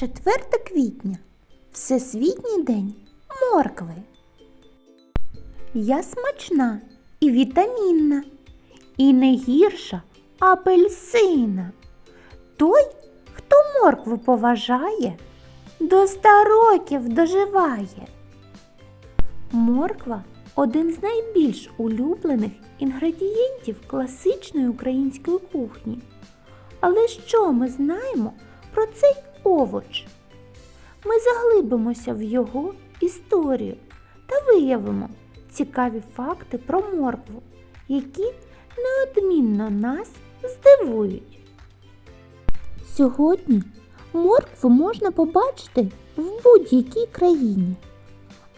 4 квітня Всесвітній день моркви. Я смачна і вітамінна, і не гірша апельсина. Той, хто моркву поважає, до ста років доживає. Морква один з найбільш улюблених інгредієнтів класичної української кухні. Але що ми знаємо про цей овоч? Ми заглибимося в його історію та виявимо цікаві факти про моркву, які неодмінно нас здивують. Сьогодні моркву можна побачити в будь-якій країні.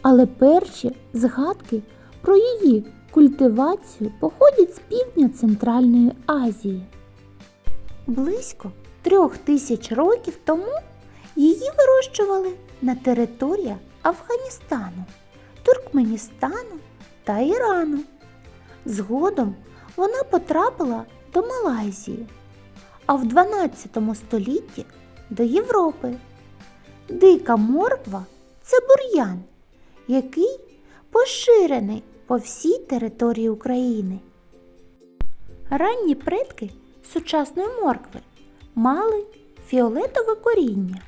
Але перші згадки про її культивацію походять з півдня Центральної Азії. Близько трьох тисяч років тому її вирощували на територіях Афганістану, Туркменістану та Ірану. Згодом вона потрапила до Малайзії, а в 12 столітті до Європи. Дика морква це бур'ян, який поширений по всій території України. Ранні предки сучасної моркви мали фіолетове коріння.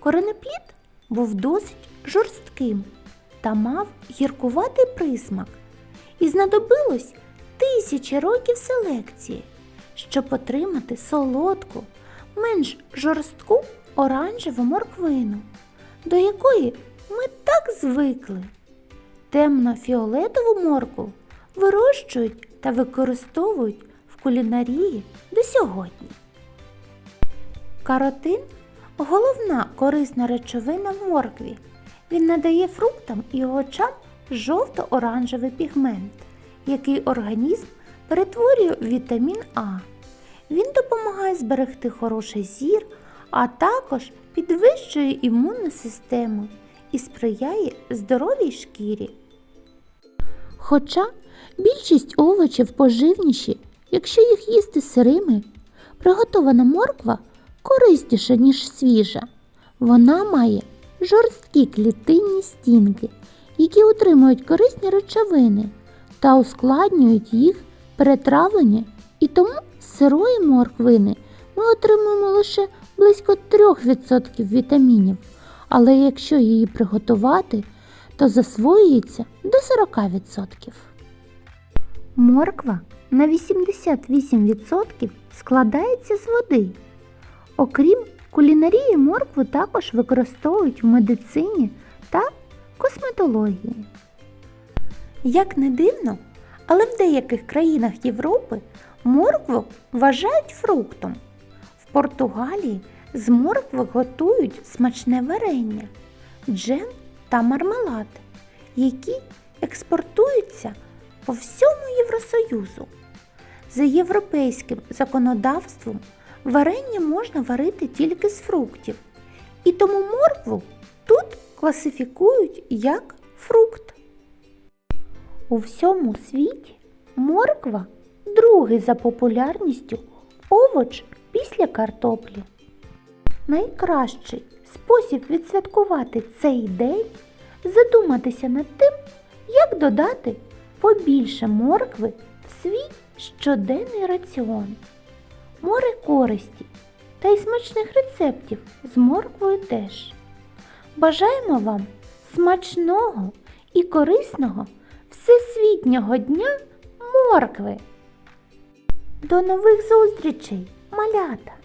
Коренеплід був досить жорстким та мав гіркуватий присмак, і знадобилось тисячі років селекції, щоб отримати солодку, менш жорстку оранжеву морквину, до якої ми так звикли. Темно-фіолетову моркву вирощують та використовують в кулінарії до сьогодні. Каротин головна корисна речовина в моркві. Він надає фруктам і овочам жовто-оранжевий пігмент, який організм перетворює в вітамін А. Він допомагає зберегти хороший зір, а також підвищує імунну систему і сприяє здоровій шкірі. Хоча більшість овочів поживніші, якщо їх їсти сирими, приготована морква корисніша, ніж свіжа. Вона має жорсткі клітинні стінки, які утримують корисні речовини та ускладнюють їх перетравлення, і тому з сирої морквини ми отримуємо лише близько 3% вітамінів, але якщо її приготувати, то засвоюється до 40%. Морква на 88% складається з води. Окрім кулінарії, моркву також використовують в медицині та косметології. Як не дивно, але в деяких країнах Європи моркву вважають фруктом. В Португалії з моркви готують смачне варення, джем та мармелад, які експортуються по всьому Євросоюзу. За європейським законодавством варення можна варити тільки з фруктів, і тому моркву тут класифікують як фрукт. У всьому світі морква другий за популярністю овоч після картоплі. Найкращий спосіб відсвяткувати цей день задуматися над тим, як додати побільше моркви в свій щоденний раціон. Море користі та й смачних рецептів з морквою теж. Бажаємо вам смачного і корисного Всесвітнього дня моркви! До нових зустрічей, малята!